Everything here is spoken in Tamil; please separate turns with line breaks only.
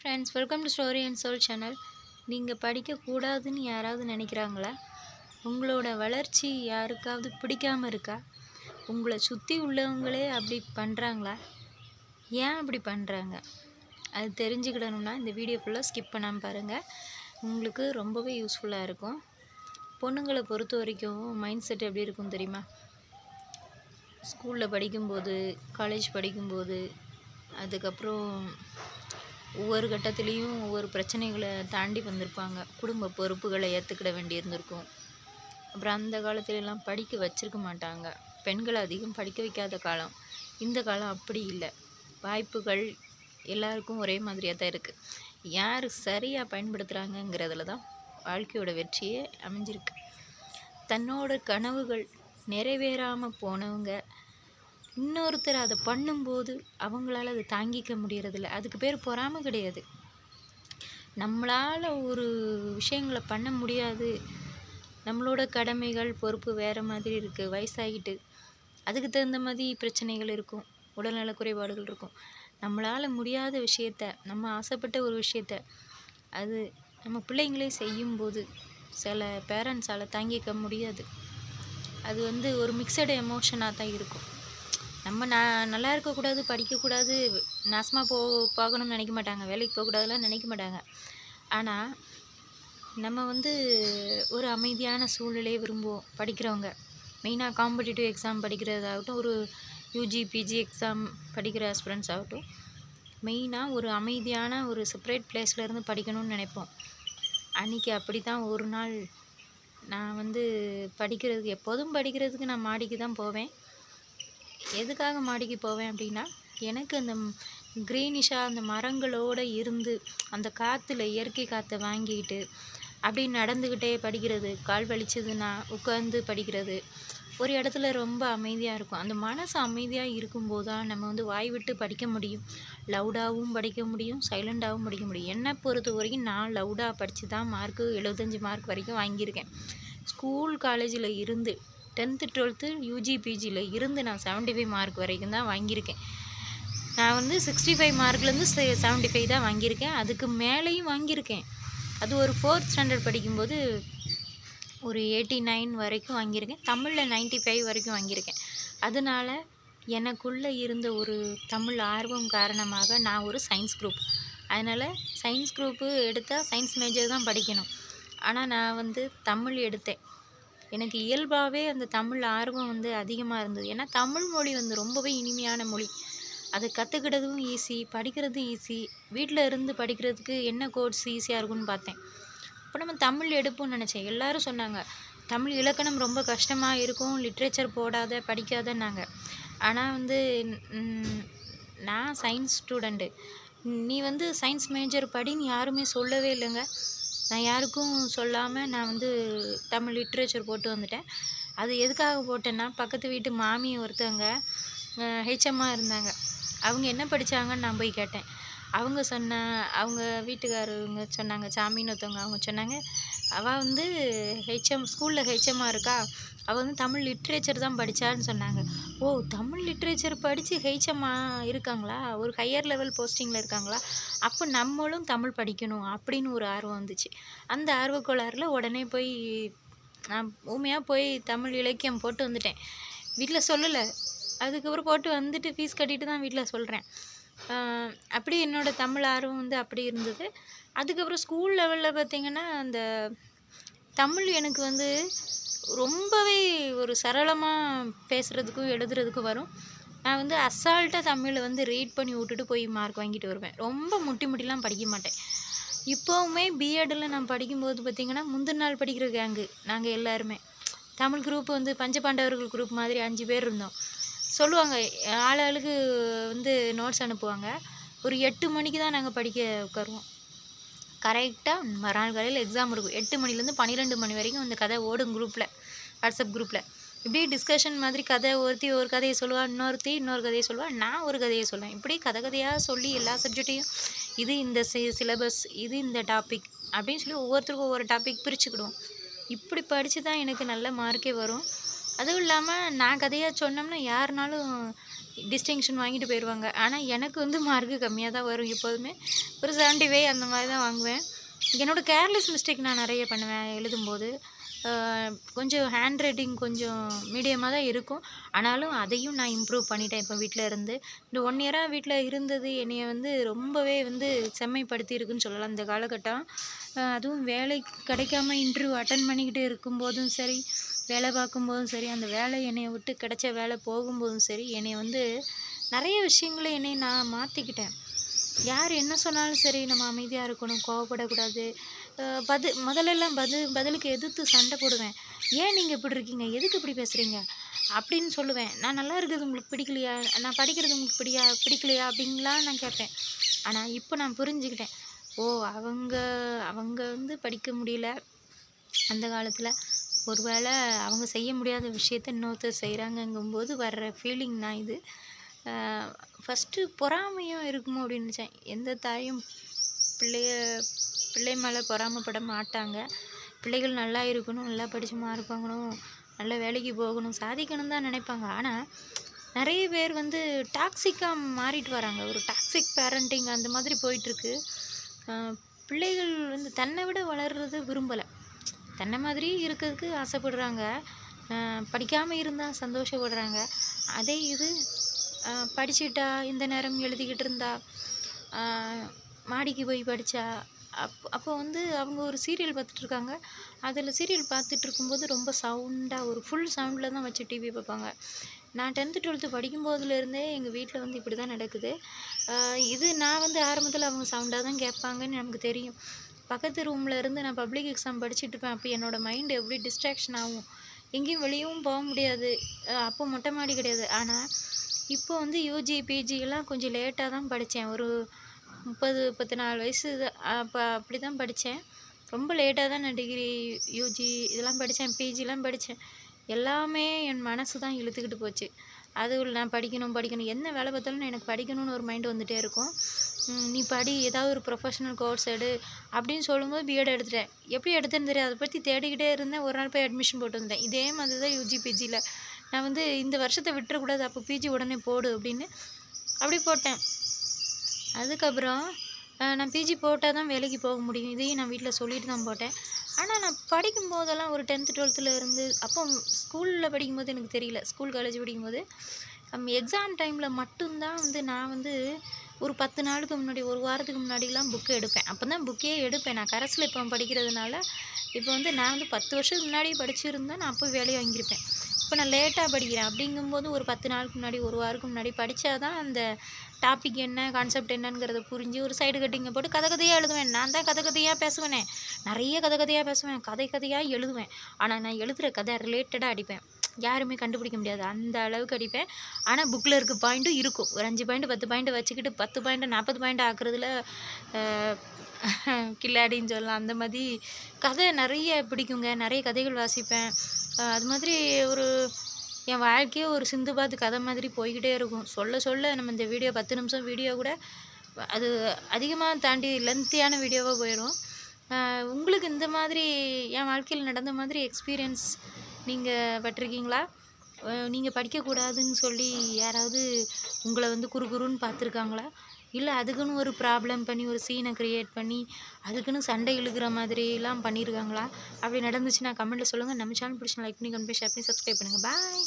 Friends welcome to story and soul channel நீங்கள் படிக்கக்கூடாதுன்னு யாராவது நினைக்கிறாங்களா? உங்களோட வளர்ச்சி யாருக்காவது பிடிக்காம இருக்கா? உங்களை சுற்றி உள்ளவங்களே அப்படி பண்ணுறாங்களா ஏன் அப்படி பண்ணுறாங்க அது தெரிஞ்சுக்கிடணும்னா இந்த வீடியோ ஃபுல்லாக ஸ்கிப் பண்ணாமல் பாருங்கள் உங்களுக்கு ரொம்பவே யூஸ்ஃபுல்லாக இருக்கும். பொண்ணுங்களை பொறுத்த வரைக்கும் மைண்ட் செட் எப்படி இருக்கும் தெரியுமா? ஸ்கூலில் படிக்கும்போது காலேஜ் படிக்கும்போது அதுக்கப்புறம் ஒவ்வொரு கட்டத்துலேயும் ஒவ்வொரு பிரச்சனைகளை தாண்டி வந்திருப்பாங்க. குடும்ப பொறுப்புகளை ஏற்றுக்கிட வேண்டியிருந்திருக்கும். அப்புறம் அந்த காலத்துலலாம் படிக்க வச்சிருக்க மாட்டாங்க. பெண்களை அதிகம் படிக்க வைக்காத காலம். இந்த காலம் அப்படி இல்லை. வாய்ப்புகள் எல்லாருக்கும் ஒரே மாதிரியாக தான் இருக்குது யார் சரியாக பயன்படுத்துகிறாங்கங்கிறதுல தான் வாழ்க்கையோட வெற்றியே அமைஞ்சிருக்கு. தன்னோட கனவுகள் நிறைவேறாமல் போனவங்க இன்னொருத்தர் அதை பண்ணும்போது அவங்களால அதை தாங்கிக்க முடியறதில்ல. அதுக்கு பேர் பொறாமை கிடையாது. நம்மளால் ஒரு விஷயங்களை பண்ண முடியாது. நம்மளோட கடமைகள் பொறுப்பு வேறு மாதிரி இருக்குது வயசாகிட்டு அதுக்கு தகுந்த மாதிரி பிரச்சனைகள் இருக்கும். உடல்நல குறைபாடுகள் இருக்கும். நம்மளால் முடியாத விஷயத்த நம்ம ஆசைப்பட்ட ஒரு விஷயத்த அது நம்ம பிள்ளைங்களே செய்யும்போது சில பேரண்ட்ஸால் தாங்கிக்க முடியாது. அது வந்து ஒரு மிக்சடு எமோஷனாக தான் இருக்கும். நம்ம நான் நல்லா இருக்கக்கூடாது படிக்கக்கூடாது நாசமாக போ போகணும்னு நினைக்க மாட்டாங்க. வேலைக்கு போகக்கூடாதுலாம் நினைக்க மாட்டாங்க. ஆனால் நம்ம வந்து ஒரு அமைதியான சூழ்நிலையை விரும்புவோம் படிக்கிறவங்க. மெயினாக காம்படிட்டிவ் எக்ஸாம் படிக்கிறதாகட்டும் ஒரு யூஜி பிஜி எக்ஸாம் படிக்கிற ஸ்டூடெண்ட்ஸ் ஆகட்டும் மெயினாக ஒரு அமைதியான ஒரு செப்பரேட் பிளேஸ்லேருந்து படிக்கணும்னு நினைப்போம். அன்றைக்கி அப்படி தான் ஒரு நாள் நான் வந்து படிக்கிறதுக்கு எப்போதும் படிக்கிறதுக்கு நான் மாடிக்கு தான் போவேன். எதுக்காக மாடிக்கு போவேன் அப்படின்னா எனக்கு அந்த க்ரீனிஷாக அந்த மரங்களோடு இருந்து அந்த காற்றுல இயற்கை காற்றை வாங்கிக்கிட்டு அப்படி நடந்துக்கிட்டே படிக்கிறது கால் வலிச்சதுன்னா உட்காந்து படிக்கிறது ஒரு இடத்துல ரொம்ப அமைதியாக இருக்கும். அந்த மனசு அமைதியாக இருக்கும்போது தான் நம்ம வந்து வாய் விட்டு படிக்க முடியும். லவுடாகவும் படிக்க முடியும் சைலண்டாகவும் படிக்க முடியும். என்னை பொறுத்த வரைக்கும் நான் லவுடாக படித்து தான் மார்க்கு எழுபத்தஞ்சி மார்க் வரைக்கும் வாங்கியிருக்கேன். ஸ்கூல் காலேஜில் இருந்து டென்த்து டுவெல்த்து யூஜி பிஜியில் இருந்து நான் செவன்ட்டி ஃபைவ் மார்க் வரைக்கும் தான் வாங்கியிருக்கேன். நான் வந்து சிக்ஸ்டி ஃபைவ் மார்க்லேருந்து செவன்ட்டி ஃபைவ் தான் வாங்கியிருக்கேன். அதுக்கு மேலேயும் வாங்கியிருக்கேன். அது ஒரு ஃபோர்த் ஸ்டாண்டர்ட் படிக்கும்போது ஒரு எயிட்டி நைன் வரைக்கும் வாங்கியிருக்கேன். தமிழில் நைன்ட்டி ஃபைவ் வரைக்கும் வாங்கியிருக்கேன். அதனால் எனக்குள்ளே இருந்த ஒரு தமிழ் ஆர்வம் காரணமாக நான் ஒரு சயின்ஸ் குரூப் அதனால் சயின்ஸ் குரூப்பு எடுத்தால் சயின்ஸ் மேஜர் தான் படிக்கணும். ஆனால் நான் வந்து தமிழ் எடுத்தேன். எனக்கு இயல்பாகவே அந்த தமிழ் ஆர்வம் வந்து அதிகமாக இருந்தது. ஏன்னா தமிழ் மொழி வந்து ரொம்பவே இனிமையான மொழி. அதை கற்றுக்கிட்டதும் ஈஸி படிக்கிறதும் ஈஸி வீட்டில் இருந்து படிக்கிறதுக்கு என்ன கோர்ஸ் ஈஸியாக இருக்கும்னு பார்த்தேன். அப்போ நம்ம தமிழ் எடுப்போம்னு நினச்சேன். எல்லோரும் சொன்னாங்க தமிழ் இலக்கணம் ரொம்ப கஷ்டமாக இருக்கும். லிட்ரேச்சர் போடாத படிக்காதன்னாங்க. ஆனால் வந்து நான் சயின்ஸ் ஸ்டூடெண்ட்டு நீ வந்து சயின்ஸ் மேஜர் படின்னு யாருமே சொல்லவே இல்லைங்க. நான் யாருக்கும் சொல்லாமல் நான் வந்து தமிழ் லிட்ரேச்சர் போட்டு வந்துட்டேன். அது எதுக்காக போட்டேன்னா பக்கத்து வீட்டு மாமி ஒருத்தவங்க ஹெச்எம்மாக இருந்தாங்க. அவங்க என்ன படித்தாங்கன்னு நான் போய் கேட்டேன். அவங்க சொன்ன அவங்க வீட்டுக்காரவங்க சொன்னாங்க சாமின்னு ஒருத்தவங்க அவங்க சொன்னாங்க அவள் வந்து ஹெச்எம் ஸ்கூலில் ஹெச்எம்மாக இருக்கா? அவள் வந்து தமிழ் லிட்ரேச்சர் தான் படித்தான்னு சொன்னாங்க. ஓ தமிழ் லிட்ரேச்சர் படித்து ஹெச்எம்மா இருக்காங்களா? ஒரு ஹையர் லெவல் போஸ்டிங்கில் இருக்காங்களா? அப்போ நம்மளும் தமிழ் படிக்கணும் அப்படின்னு ஒரு ஆர்வம் வந்துச்சு. அந்த ஆர்வக்கோளாறில் உடனே போய் நான் ஊமையாக போய் தமிழ் இலக்கியம் போட்டு வந்துட்டேன். வீட்டில் சொல்லலை. அதுக்கப்புறம் போட்டு வந்துட்டு ஃபீஸ் கட்டிட்டு தான் வீட்டில் சொல்கிறேன் அப்படி என்னோடய தமிழ் ஆர்வம் வந்து அப்படி இருந்தது. அதுக்கப்புறம் ஸ்கூல் லெவலில் பார்த்திங்கன்னா அந்த தமிழ் எனக்கு வந்து ரொம்பவே ஒரு சரளமாக பேசுகிறதுக்கும் எழுதுறதுக்கும் வரும். நான் வந்து அசால்ட்டாக தமிழை வந்து ரீட் பண்ணி விட்டுட்டு போய் மார்க் வாங்கிட்டு வருவேன். ரொம்ப முட்டி முட்டிலாம் படிக்க மாட்டேன். இப்போவுமே பிஎட்டில் நான் படிக்கும்போது பார்த்திங்கன்னா முந்தின நாள் படிக்கிற கேங்கு நாங்கள் எல்லாருமே. தமிழ் குரூப் வந்து பஞ்சபாண்டவர்கள் குரூப் மாதிரி அஞ்சு பேர் இருந்தோம். சொல்லுவாங்க ஆள் ஆளுக்கு வந்து நோட்ஸ் அனுப்புவாங்க. ஒரு எட்டு மணிக்கு தான் நாங்கள் படிக்க உட்காருவோம். கரெக்டாக மறுநாள் காலையில் எக்ஸாம் இருக்கும். எட்டு மணிலேருந்து பன்னிரெண்டு மணி வரைக்கும் அந்த கதை ஓடும் குரூப்பில் வாட்ஸ்அப் குரூப்பில் இப்படி டிஸ்கஷன் மாதிரி கதை ஒருத்தி ஒரு கதையை சொல்லுவாள் இன்னொருத்தி இன்னொரு கதையை சொல்லுவாள் நான் ஒரு கதையை சொல்லுவேன். இப்படி கதை கதையாக சொல்லி எல்லா சப்ஜெக்டையும் இது இந்த சிலபஸ் இது இந்த டாபிக் அப்படின்னு சொல்லி ஒவ்வொருத்தருக்கும் ஒவ்வொரு டாபிக் பிரிச்சுக்கிடுவோம். இப்படி படித்து தான் எனக்கு நல்ல மார்க்கே வரும். அதுவும் இல்லாமல் நான் கதையாக சொன்னோம்னா யாருனாலும் டிஸ்டிங்ஷன் வாங்கிட்டு போயிடுவாங்க ஆனால் எனக்கு வந்து மார்க்கு கம்மியாக தான் வரும் எப்போதுமே ஒரு செவன்ட்டி ஃபைவ் அந்த மாதிரி தான் வாங்குவேன். என்னோடய கேர்லெஸ் மிஸ்டேக் நான் நிறைய பண்ணுவேன் எழுதும்போது. கொஞ்சம் ஹேண்ட் ரைட்டிங் கொஞ்சம் மீடியமாக தான் இருக்கும். ஆனாலும் அதையும் நான் இம்ப்ரூவ் பண்ணிட்டேன் இப்போ வீட்டில் இருந்து. இந்த ஒன் இயராக வீட்டில் இருந்தது என்னைய வந்து ரொம்பவே வந்து செம்மைப்படுத்தியிருக்குன்னு சொல்லலாம் இந்த காலகட்டம். அதுவும் வேலை கிடைக்காம இன்டர்வியூ அட்டன் பண்ணிக்கிட்டு இருக்கும்போதும் சரி வேலை பார்க்கும்போதும் சரி அந்த வேலை என்னைய விட்டு கிடைச்ச வேலை போகும்போதும் சரி என்னைய வந்து நிறைய விஷயங்களை என்னை நான் மாற்றிக்கிட்டேன் யார் என்ன சொன்னாலும் சரி நம்ம அமைதியாக இருக்கணும் கோவப்படக்கூடாது. பது முதல்லலாம் பதில் பதிலுக்கு எதிர்த்து சண்டை போடுவேன். ஏன் நீங்கள் இப்படி இருக்கீங்க? எதுக்கு இப்படி பேசுகிறீங்க அப்படின்னு சொல்லுவேன். நான் நல்லா இருக்கிறது உங்களுக்கு பிடிக்கலையா? நான் படிக்கிறது உங்களுக்கு பிடியா பிடிக்கலையா? அப்படின்லாம் நான் கேட்பேன். ஆனால் இப்போ நான் புரிஞ்சுக்கிட்டேன். ஓ அவங்க அவங்க வந்து படிக்க முடியல. அந்த காலத்தில் ஒருவேளை அவங்க செய்ய முடியாத விஷயத்த இன்னொருத்தர் செய்கிறாங்கங்கும்போது வர்ற ஃபீலிங் தான் இது. ஃபஸ்ட்டு பொறாமையும் இருக்குமோ அப்படின்னு நினச்சேன். எந்த தாயும் பிள்ளைய பிள்ளை மேலே பொறாமைப்பட மாட்டாங்க. பிள்ளைகள் நல்லா இருக்கணும் நல்லா படித்து மார்க் வாங்கணும் நல்ல வேலைக்கு போகணும் சாதிக்கணும் தான் நினைப்பாங்க. ஆனால் நிறைய பேர் வந்து டாக்ஸிக்காக மாறிட்டு வராங்க. ஒரு டாக்ஸிக் பேரண்டிங் அந்த மாதிரி போயிட்டுருக்கு. பிள்ளைகள் வந்து தன்னை விட வளர்கிறது விரும்பலை. தன்னை மாதிரி இருக்கிறதுக்கு ஆசைப்படுறாங்க. படிக்காமல் இருந்தால் சந்தோஷப்படுறாங்க. அதே இது படிச்சுட்டா இந்த நேரம் எழுதிக்கிட்டு இருந்தா மாடிக்கு போய் படித்தா அப் அப்போ வந்து அவங்க ஒரு சீரியல் பார்த்துட்ருக்காங்க அதில் சீரியல் பார்த்துட்ருக்கும்போது ரொம்ப சவுண்டாக ஒரு ஃபுல் சவுண்டில் தான் வச்சு டிவி பார்ப்பாங்க. நான் டென்த்து டுவெல்த்து படிக்கும்போதுலேருந்தே எங்கள் வீட்டில் வந்து இப்படி தான் நடக்குது இது நான் வந்து ஆரம்பத்தில் அவங்க சவுண்டாக தான் கேட்பாங்கன்னு நமக்கு தெரியும். பக்கத்து ரூமில் இருந்து நான் பப்ளிக் எக்ஸாம் படிச்சுட்டு இருப்பேன். அப்போ என்னோடய மைண்டு எப்படி டிஸ்ட்ராக்ஷன் ஆகும்? எங்கேயும் வெளியவும் போக முடியாது. அப்போ மொட்டை மாடி கிடையாது. ஆனால் இப்போ வந்து யூஜி பிஜி கொஞ்சம் லேட்டாக தான் படித்தேன் ஒரு முப்பது முப்பத்தி நாலு வயசு அப்போ அப்படி தான் படித்தேன் ரொம்ப லேட்டாக தான் நான் டிகிரி யூஜி இதெல்லாம் படித்தேன் பிஜிலாம் படித்தேன் எல்லாமே என் மனசு தான் இழுத்துக்கிட்டு போச்சு. அதுவும் நான் படிக்கணும் படிக்கணும். என்ன வேலை பார்த்தாலும் எனக்கு படிக்கணும்னு ஒரு மைண்டு வந்துகிட்டே இருக்கும். நீ படி ஏதாவது ஒரு ப்ரொஃபஷனல் கோர்ஸ் எடு அப்படின்னு சொல்லும்போது பிஎட் எடுத்துட்டேன். எப்படி எடுத்தேன்னு தெரியாது. அதை பற்றி தேடிக்கிட்டே இருந்தேன். ஒரு நாள் போய் அட்மிஷன் போட்டு வந்தேன் இதே மாதிரி தான் யூஜி பிஜியில் நான் வந்து இந்த வருஷத்தை விட்டுறக்கூடாது. அப்போ பிஜி உடனே போடு அப்படின்னு அப்படி போட்டேன். அதுக்கப்புறம் நான் பிஜி போட்டால் தான் வேலைக்கு போக முடியும். இதையும் நான் வீட்டில் சொல்லிட்டு தான் போட்டேன். ஆனால் நான் படிக்கும் போதெல்லாம் ஒரு டென்த்து டுவெல்த்தில் இருந்து அப்போ ஸ்கூலில் படிக்கும்போது எனக்கு தெரியல. ஸ்கூல் காலேஜ் படிக்கும்போது எக்ஸாம் டைமில் மட்டும்தான் வந்து நான் வந்து ஒரு பத்து நாளுக்கு முன்னாடி ஒரு வாரத்துக்கு முன்னாடிலாம் புக்கு எடுப்பேன். அப்போ தான் புக்கே எடுப்பேன். நான் கரஸில் இப்போ படிக்கிறதுனால இப்போ வந்து நான் வந்து பத்து வருஷத்துக்கு முன்னாடி படிச்சிருந்தா நான் அப்போ வேலையை வாங்கியிருப்பேன். இப்போ நான் லேட்டாக படிக்கிறேன். அப்படிங்கும்போது ஒரு பத்து நாளுக்கு முன்னாடி ஒரு வாரத்துக்கு முன்னாடி படித்தா தான் அந்த டாபிக் என்ன கான்செப்ட் என்னங்கிறத புரிஞ்சு ஒரு சைடு கட்டிங்கை போட்டு கதை கதையாக எழுதுவேன். நான் தான் கதை கதையாக பேசுவேனே. நிறைய கதை கதையாக பேசுவேன். கதை கதையாக எழுதுவேன். ஆனால் நான் எழுதுகிற கதை ரிலேட்டடாக அடிப்பேன். யாருமே கண்டுபிடிக்க முடியாது. அந்த அளவுக்கு அடிப்பேன். ஆனால் புக்கில் இருக்க பாயிண்ட்டும் இருக்கும். ஒரு அஞ்சு பாயிண்ட் பத்து பாயிண்ட் வச்சுக்கிட்டு பத்து பாயிண்ட் நாற்பது பாயிண்ட் ஆக்குறதுல கில்லாடின்னு சொல்லலாம். அந்த மாதிரி கதை நிறைய பிடிக்குங்க. நிறைய கதைகள் வாசிப்பேன். அது மாதிரி ஒரு என் வாழ்க்கையே ஒரு சிந்து பாத்து கதை மாதிரி போய்கிட்டே இருக்கும். சொல்ல சொல்ல நம்ம இந்த வீடியோ பத்து நிமிஷம் வீடியோ கூட அது அதிகமாக தாண்டி லென்த்தியான வீடியோவாக போயிடும் உங்களுக்கு இந்த மாதிரி என் வாழ்க்கையில் நடந்த மாதிரி எக்ஸ்பீரியன்ஸ் நீங்கள் பட்டிருக்கீங்களா? நீங்கள் படிக்கக்கூடாதுன்னு சொல்லி யாராவது உங்களை வந்து குறுகுறுன்னு பார்த்துருக்காங்களா? இல்லை அதுக்குன்னு ஒரு ப்ராப்ளம் பண்ணி ஒரு சீனை க்ரியேட் பண்ணி அதுக்குன்னு சண்டை இழுக்கிற மாதிரிலாம் பண்ணியிருக்காங்களா அப்படி நடந்துச்சுன்னா கமெண்ட்டில் சொல்லுங்கள் நம்ம சேனல் பிடிச்சா லைக் பண்ணி கம்பி ஷேர் பண்ணி சப்ஸ்கிரைப் பண்ணுங்கள் பாய்